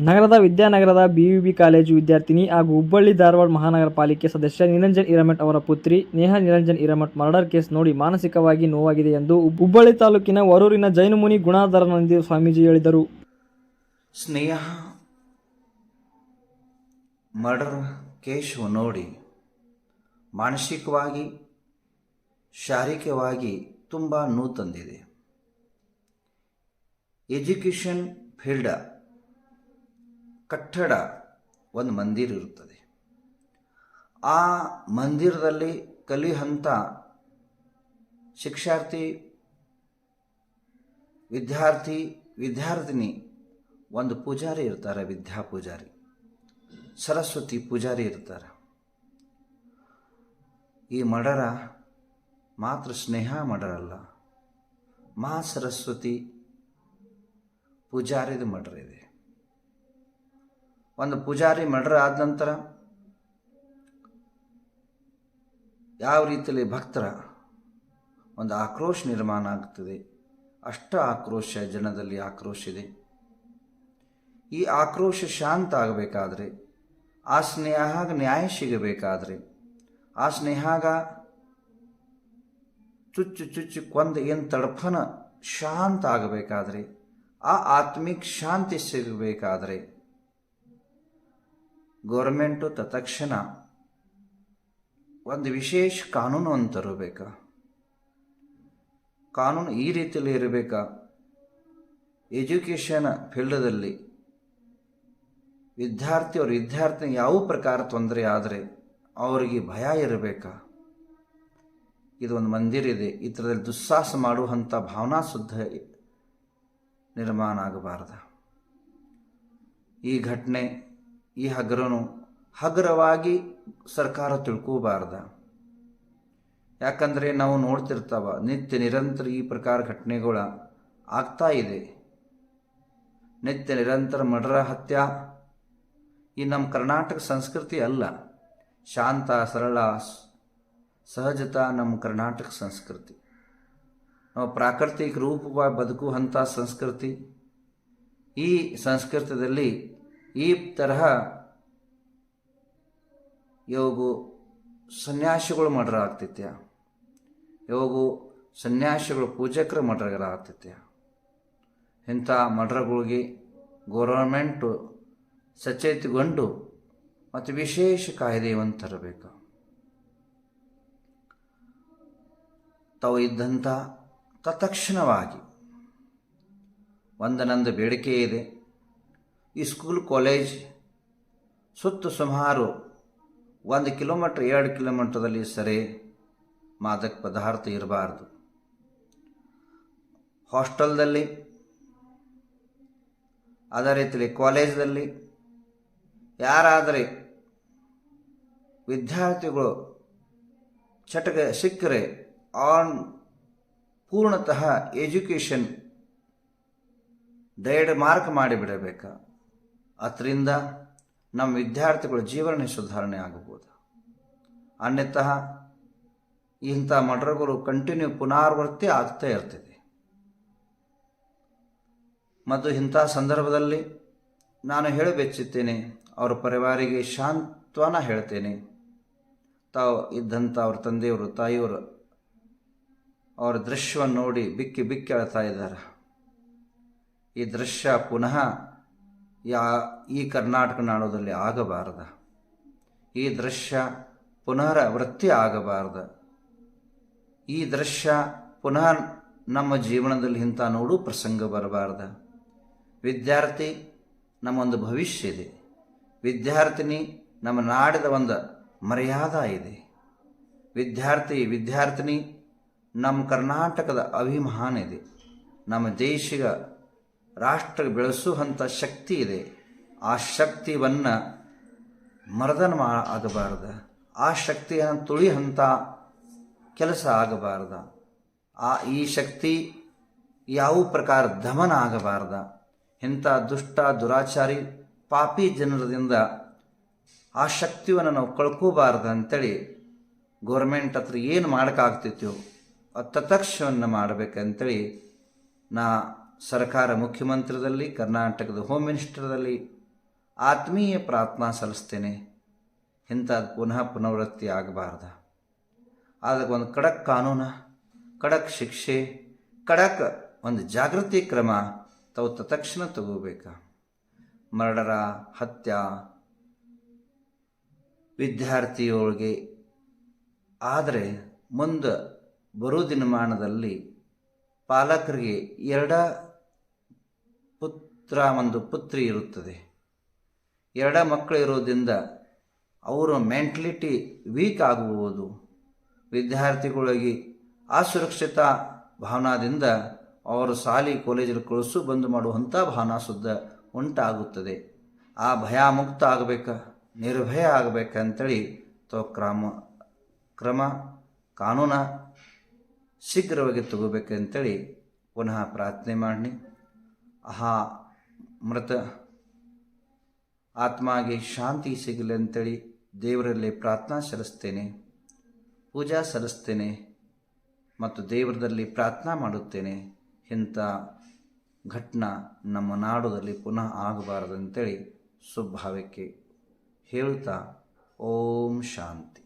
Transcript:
ನಗರದ ವಿದ್ಯಾನಗರದ ಬಿಯುಬಿ ಕಾಲೇಜು ವಿದ್ಯಾರ್ಥಿನಿ ಹಾಗೂ ಹುಬ್ಬಳ್ಳಿ ಧಾರವಾಡ ಮಹಾನಗರ ಪಾಲಿಕೆ ಸದಸ್ಯ ನಿರಂಜನ್ ಇರಮಟ್ ಅವರ ಪುತ್ರಿ ನೇಹಾ ನಿರಂಜನ್ ಇರಮಟ್ ಮರ್ಡರ್ ಕೇಸ್ ನೋಡಿ ಮಾನಸಿಕವಾಗಿ ನೋವಾಗಿದೆ ಎಂದು ಹುಬ್ಬಳ್ಳಿ ತಾಲೂಕಿನ ವರೂರಿನ ಜೈನಮುನಿ ಗುಣಾಧಾರನಂದಿ ಸ್ವಾಮೀಜಿ ಹೇಳಿದರು. ಸ್ನೇಹ, ಮರ್ಡರ್ ಕೇಶು ನೋಡಿ ಮಾನಸಿಕವಾಗಿ, ಶಾರೀರಿಕವಾಗಿ ತುಂಬ ನೋವು ತಂದಿದೆ. ಎಜುಕೇಷನ್ ಫೀಲ್ಡ್ ಕಟ್ಟಡ ಒಂದು ಮಂದಿರ ಇರುತ್ತದೆ. ಆ ಮಂದಿರದಲ್ಲಿ ಕಲಿಯುವಂಥ ಶಿಕ್ಷಾರ್ಥಿ, ವಿದ್ಯಾರ್ಥಿ, ವಿದ್ಯಾರ್ಥಿನಿ ಒಂದು ಪೂಜಾರಿ ಇರ್ತಾರೆ, ವಿದ್ಯಾ ಪೂಜಾರಿ. ಸರಸ್ವತಿ ಪೂಜಾರಿ ಇರ್ತಾರೆ. ಈ ಮಡರ ಮಾತ್ರ ಸ್ನೇಹ ಮಡರಲ್ಲ, ಮಾ ಸರಸ್ವತಿ ಪೂಜಾರಿದ ಮಡರ ಇದೆ ಒಂದು ಪೂಜಾರಿ ಮರ್ಡರ್ ಆದ ನಂತರ ಯಾವ ರೀತಿಯಲ್ಲಿ ಭಕ್ತರ ಒಂದು ಆಕ್ರೋಶ ನಿರ್ಮಾಣ ಆಗ್ತದೆ. ಅಷ್ಟು ಆಕ್ರೋಶ ಜನದಲ್ಲಿ ಆಕ್ರೋಶ ಇದೆ. ಈ ಆಕ್ರೋಶ ಶಾಂತ ಆಗಬೇಕಾದ್ರೆ, ಆ ಸ್ನೇಹಾಗ ನ್ಯಾಯ ಸಿಗಬೇಕಾದ್ರೆ, ಆ ಸ್ನೇಹಾಗ ಚುಚ್ಚು ಚುಚ್ಚು ಕೊಂದು ಏನು ತಡಪನ ಶಾಂತ ಆಗಬೇಕಾದ್ರೆ, ಆ ಆತ್ಮಿಕ ಶಾಂತಿ ಸಿಗಬೇಕಾದ್ರೆ ಗೌರ್ಮೆಂಟು ತತ್ಕ್ಷಣ ಒಂದು ವಿಶೇಷ ಕಾನೂನು ಅಂತ ತರಬೇಕಾ? ಕಾನೂನು ಈ ರೀತಿಯಲ್ಲಿ ಇರಬೇಕಾ? ಎಜುಕೇಷನ್ ಫೀಲ್ಡದಲ್ಲಿ ವಿದ್ಯಾರ್ಥಿ ಅವ್ರ ವಿದ್ಯಾರ್ಥಿ ಯಾವ ಪ್ರಕಾರ ತೊಂದರೆ ಆದರೆ ಅವರಿಗೆ ಭಯ ಇರಬೇಕಾ? ಇದು ಒಂದು ಮಂದಿರ ಇದೆ. ಈ ಥರದಲ್ಲಿ ದುಸ್ಸಾಹಸ ಮಾಡುವಂಥ ಭಾವನಾ ಶುದ್ಧ ನಿರ್ಮಾಣ ಆಗಬಾರ್ದು. ಈ ಘಟನೆ ಈ ಹಗರನು ಹಗರವಾಗಿ ಸರ್ಕಾರ ತಿಳ್ಕೋಬಾರ್ದ. ಯಾಕಂದರೆ ನಾವು ನೋಡ್ತಿರ್ತಾವ, ನಿತ್ಯ ನಿರಂತರ ಈ ಪ್ರಕಾರ ಘಟನೆಗಳ ಆಗ್ತಾ ಇದೆ. ನಿತ್ಯ ನಿರಂತರ ಮರ್ಡರ ಹತ್ಯ ಈ ನಮ್ಮ ಕರ್ನಾಟಕ ಸಂಸ್ಕೃತಿ ಅಲ್ಲ. ಶಾಂತ, ಸರಳ, ಸಹಜತ ನಮ್ಮ ಕರ್ನಾಟಕ ಸಂಸ್ಕೃತಿ. ನಾವು ಪ್ರಾಕೃತಿಕ ರೂಪವಾಗಿ ಬದುಕುವಂಥ ಸಂಸ್ಕೃತಿ ಈ ಸಂಸ್ಕೃತದಲ್ಲಿ ಈ ತರಹ ಯೋಗು ಸನ್ಯಾಸಿಗಳು ಮಡ್ರ ಆಗ್ತೈತೆ ಯೋಗು ಸನ್ಯಾಸಿಗಳು ಪೂಜಕರು ಮಡ್ರಗರ ಆಗ್ತೈತೆ ಇಂಥ ಮಡ್ರಗಳಿಗೆ ಗೌರ್ಮೆಂಟು ಸಚೇತಗೊಂಡು ಮತ್ತು ವಿಶೇಷ ಕಾಯ್ದೆಯನ್ನು ತರಬೇಕು. ತಾವು ಇದ್ದಂಥ ತತ್ಕ್ಷಣವಾಗಿ ಒಂದು ನಂದು ಬೇಡಿಕೆ ಇದೆ. ಸ್ಕೂಲ್, ಕಾಲೇಜ್, ಸುತ್ತ ಸುಮಾರು ಒಂದು ಕಿಲೋಮೀಟ್ರ್, ಎರಡು ಕಿಲೋಮೀಟ್ರದಲ್ಲಿ ಸರಿ ಮಾದಕ ಪದಾರ್ಥ ಇರಬಾರ್ದು. ಹಾಸ್ಟೆಲ್ದಲ್ಲಿ ಅದೇ ರೀತಿಯಲ್ಲಿ ಕಾಲೇಜ್ದಲ್ಲಿ ಯಾರಾದರೆ ವಿದ್ಯಾರ್ಥಿಗಳು ಚಟಕ ಸಿಕ್ಕರೆ ಆನ್ ಪೂರ್ಣತಃ ಎಜುಕೇಷನ್, ದಯಡ ಮಾರ್ಕ್ ಮಾಡಿಬಿಡಬೇಕು? ಅದರಿಂದ ನಮ್ಮ ವಿದ್ಯಾರ್ಥಿಗಳ ಜೀವನ ಸುಧಾರಣೆ ಆಗಬಹುದು. ಅನ್ಯತಃ ಇಂಥ ಮಡ್ರಗಳು ಕಂಟಿನ್ಯೂ ಪುನರಾವರ್ತಿ ಆಗ್ತಾ ಇರ್ತದೆ. ಮತ್ತು ಇಂಥ ಸಂದರ್ಭದಲ್ಲಿ ನಾನು ಹೇಳಬೆಚ್ಚುತ್ತೇನೆ ಅವರ ಪರಿವಾರಿಗೆ ಶಾಂತ್ವನ ಹೇಳ್ತೇನೆ. ತಾವು ಇದ್ದಂಥ ಅವ್ರ ತಂದೆಯವರು, ತಾಯಿಯವರು ಅವರ ದೃಶ್ಯವನ್ನು ನೋಡಿ ಬಿಕ್ಕಿ ಬಿಕ್ಕಿ ಅಳ್ತಾ ಇದ್ದಾರೆ. ಈ ದೃಶ್ಯ ಪುನಃ ಯಾ ಈ ಕರ್ನಾಟಕ ನಾಡೋದಲ್ಲಿ ಆಗಬಾರ್ದ. ಈ ದೃಶ್ಯ ಪುನರಾವೃತ್ತಿ ಆಗಬಾರ್ದ. ಈ ದೃಶ್ಯ ಪುನಃ ನಮ್ಮ ಜೀವನದಲ್ಲಿ ಇಂಥ ನೋಡು ಪ್ರಸಂಗ ಬರಬಾರ್ದ. ವಿದ್ಯಾರ್ಥಿ ನಮ್ಮೊಂದು ಭವಿಷ್ಯ ಇದೆ. ವಿದ್ಯಾರ್ಥಿನಿ ನಮ್ಮ ನಾಡಿದ ಒಂದು ಮರ್ಯಾದ ಇದೆ. ವಿದ್ಯಾರ್ಥಿ, ವಿದ್ಯಾರ್ಥಿನಿ ನಮ್ಮ ಕರ್ನಾಟಕದ ಅಭಿಮಾನ ಇದೆ. ನಮ್ಮ ದೇಶಿಗ ರಾಷ್ಟ್ರ ಬೆಳೆಸುವಂಥ ಶಕ್ತಿ ಇದೆ. ಆ ಶಕ್ತಿಯನ್ನು ಮರ್ದನ ಮಾ, ಆಗಬಾರ್ದ. ಆ ಶಕ್ತಿಯನ್ನು ತುಳಿಯುವಂಥ ಕೆಲಸ ಆಗಬಾರ್ದು. ಆ, ಈ ಶಕ್ತಿ ಯಾವ ಪ್ರಕಾರ ದಮನ ಆಗಬಾರ್ದ? ಇಂಥ ದುಷ್ಟ, ದುರಾಚಾರಿ, ಪಾಪಿ ಜನರದಿಂದ ಆ ಶಕ್ತಿಯನ್ನು ನಾವು ಕಳ್ಕೋಬಾರ್ದು ಅಂತೇಳಿ ಗೌರ್ಮೆಂಟ್ ಹತ್ರ ಏನು ಮಾಡೋಕ್ಕಾಗ್ತಿತ್ತು ಆ ತತಕ್ಷವನ್ನು ಮಾಡಬೇಕಂತೇಳಿ ನಾ ಸರ್ಕಾರ ಮುಖ್ಯಮಂತ್ರಿದಲ್ಲಿ, ಕರ್ನಾಟಕದ ಹೋಮ್ ಮಿನಿಸ್ಟರ್ದಲ್ಲಿ ಆತ್ಮೀಯ ಪ್ರಾರ್ಥನಾ ಸಲ್ಲಿಸ್ತೇನೆ. ಇಂಥದ್ದು ಪುನಃ ಪುನರಾವೃತ್ತಿ ಆಗಬಾರ್ದ. ಅದಕ್ಕೆ ಒಂದು ಖಡಕ್ ಕಾನೂನು ಖಡಕ್ ಶಿಕ್ಷೆ ಖಡಕ್ ಒಂದು ಜಾಗೃತಿ ಕ್ರಮ ತಾವು ತಕ್ಷಣ ತಗೋಬೇಕು? ಮರ್ಡರ, ಹತ್ಯ, ವಿದ್ಯಾರ್ಥಿಯೊಳಗೆ ಆದರೆ ಮುಂದೆ ಬರೋ ದಿನಮಾನದಲ್ಲಿ ಪಾಲಕರಿಗೆ ಎರಡ ಪುತ್ರ, ಒಂದು ಪುತ್ರಿ ಇರುತ್ತದೆ. ಎರಡ ಮಕ್ಕಳು ಇರೋದ್ರಿಂದ ಅವರ ಮೆಂಟಲಿಟಿ ವೀಕ್ ಆಗುವುದು. ವಿದ್ಯಾರ್ಥಿಗಳಿಗೆ ಅಸುರಕ್ಷಿತ ಭಾವನಾದಿಂದ ಅವರು ಶಾಲೆ ಕಾಲೇಜಲ್ಲಿ ಕಳಿಸು ಬಂದು ಮಾಡುವಂಥ ಭಾವನಾ ಸುದ್ದ ಉಂಟಾಗುತ್ತದೆ. ಆ ಭಯ ಮುಕ್ತ ಆಗಬೇಕು, ನಿರ್ಭಯ ಆಗಬೇಕಂತೇಳಿ ತೋ ಕ್ರಮ ಕ್ರಮ, ಕಾನೂನ ಶೀಘ್ರವಾಗಿ ತಗೋಬೇಕಂತೇಳಿ ಪುನಃ ಪ್ರಾರ್ಥನೆ ಮಾಡಿ ಆಹಾ, ಮೃತ ಆತ್ಮಾಗೆ ಶಾಂತಿ ಸಿಗಲಿ ಅಂತೇಳಿ ದೇವರಲ್ಲಿ ಪ್ರಾರ್ಥನಾ ಸಲ್ಲಿಸ್ತೇನೆ, ಪೂಜಾ ಸಲ್ಲಿಸ್ತೇನೆ ಮತ್ತು ದೇವರದಲ್ಲಿ ಪ್ರಾರ್ಥನಾ ಮಾಡುತ್ತೇನೆ. ಇಂಥ ಘಟನೆ ನಮ್ಮ ನಾಡುದಲ್ಲಿ ಪುನಃ ಆಗಬಾರದಂತೇಳಿ ಸ್ವಭಾವಕ್ಕೆ ಹೇಳುತ್ತಾ ಓಂ ಶಾಂತಿ.